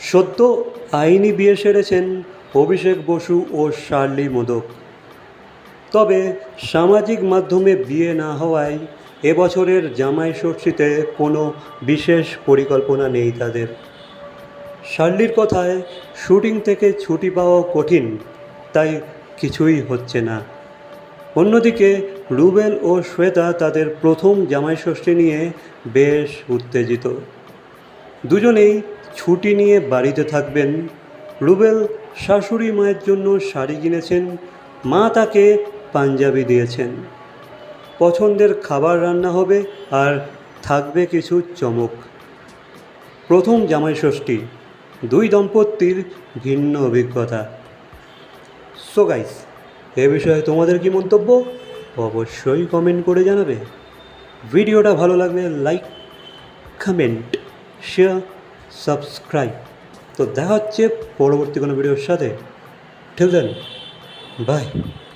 সদ্য আইনি বিয়ে সেরেছেন অভিষেক বসু ও শার্লি মোদক। তবে সামাজিক মাধ্যমে বিয়ে না হওয়ায় এবছরের জামাই ষষ্ঠীতে কোনো বিশেষ পরিকল্পনা নেই তাদের। শার্লির কথায়, শুটিং থেকে ছুটি পাওয়া কঠিন, তাই কিছুই হচ্ছে না। অন্যদিকে, রুবেল ও শ্বেতা তাদের প্রথম জামাই ষষ্ঠী নিয়ে বেশ উত্তেজিত। দুজনেই ছুটি নিয়ে বাড়িতে থাকবেন রুবেল শাশুড়ি মায়ের জন্য শাড়ি কিনেছেন, মা তাকে পাঞ্জাবি দিয়েছেন। পছন্দের খাবার রান্না হবে আর থাকবে কিছু চমক। প্রথম জামাই ষষ্ঠী, দুই দম্পতির ভিন্ন অভিজ্ঞতা। সো গাইস এ বিষয়ে তোমাদের কি মন্তব্য? অবশ্যই কমেন্ট করে জানাবে। ভিডিওটা ভালো লাগলে লাইক কমেন্ট শেয়ার সাবস্ক্রাইব। তো দেখা হচ্ছে পরবর্তী কোনো ভিডিওর সাথে। ঠিক দেন বাই